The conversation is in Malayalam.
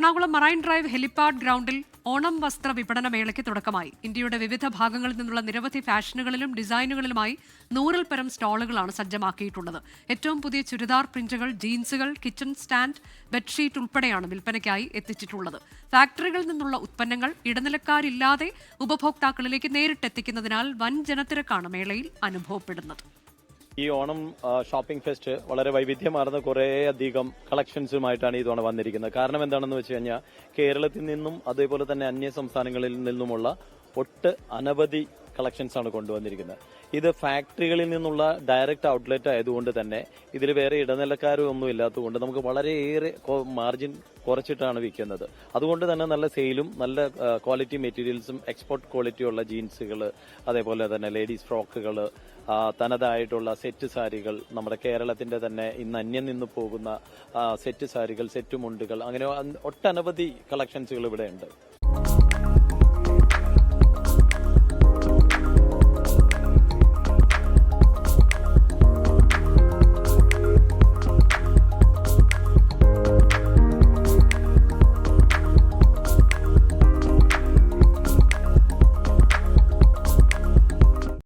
എറണാകുളം മറൈൻ ഡ്രൈവ് ഹെലിപ്പാഡ് ഗ്രൗണ്ടിൽ ഓണം വസ്ത്ര വിപണന മേളയ്ക്ക് തുടക്കമായി. ഇന്ത്യയുടെ വിവിധ ഭാഗങ്ങളിൽ നിന്നുള്ള നിരവധി ഫാഷനുകളിലും ഡിസൈനുകളിലുമായി നൂറിൽ പരം സ്റ്റാളുകളാണ് സജ്ജമാക്കിയിട്ടുള്ളത്. ഏറ്റവും പുതിയ ചുരിദാർ പ്രിന്റുകൾ ജീൻസുകൾ കിച്ചൺ സ്റ്റാൻഡ് ബെഡ്ഷീറ്റ് ഉൾപ്പെടെയാണ് വിൽപ്പനയ്ക്കായി എത്തിച്ചിട്ടുള്ളത്. ഫാക്ടറികളിൽ നിന്നുള്ള ഉത്പന്നങ്ങൾ ഇടനിലക്കാരില്ലാതെ ഉപഭോക്താക്കളിലേക്ക് നേരിട്ടെത്തിക്കുന്നതിനാൽ വൻ ജനത്തിരക്കാണ് മേളയിൽ അനുഭവപ്പെടുന്നത്. ഈ ഓണം ഷോപ്പിംഗ് ഫെസ്റ്റ് വളരെ വൈവിധ്യമാർന്ന കുറേ അധികം കളക്ഷൻസുമായിട്ടാണ് ഈ തവണ വന്നിരിക്കുന്നത്. കാരണം എന്താണെന്ന് വെച്ച് കഴിഞ്ഞാൽ കേരളത്തിൽ നിന്നും അതേപോലെ തന്നെ അന്യ സംസ്ഥാനങ്ങളിൽ നിന്നുമുള്ള ഒട്ട് അനവധി കളക്ഷൻസ് ആണ് കൊണ്ടുവന്നിരിക്കുന്നത്. ഇത് ഫാക്ടറികളിൽ നിന്നുള്ള ഡയറക്റ്റ് ഔട്ട്ലെറ്റ് ആയതുകൊണ്ട് തന്നെ ഇതിൽ വേറെ ഇടനിലക്കാരും ഒന്നും ഇല്ലാത്തതുകൊണ്ട് നമുക്ക് വളരെയേറെ മാർജിൻ കുറച്ചിട്ടാണ് വിൽക്കുന്നത്. അതുകൊണ്ട് തന്നെ നല്ല സെയിലും നല്ല ക്വാളിറ്റി മെറ്റീരിയൽസും എക്സ്പോർട്ട് ക്വാളിറ്റി ഉള്ള ജീൻസുകൾ അതേപോലെ തന്നെ ലേഡീസ് ഫ്രോക്കുകൾ തനതായിട്ടുള്ള സെറ്റ് സാരികൾ നമ്മുടെ കേരളത്തിന്റെ തന്നെ ഇന്ന് അന്യം നിന്ന് പോകുന്ന സെറ്റ് സാരികൾ സെറ്റ് മുണ്ടുകൾ അങ്ങനെ ഒട്ടനവധി കളക്ഷൻസുകൾ ഇവിടെ ഉണ്ട്.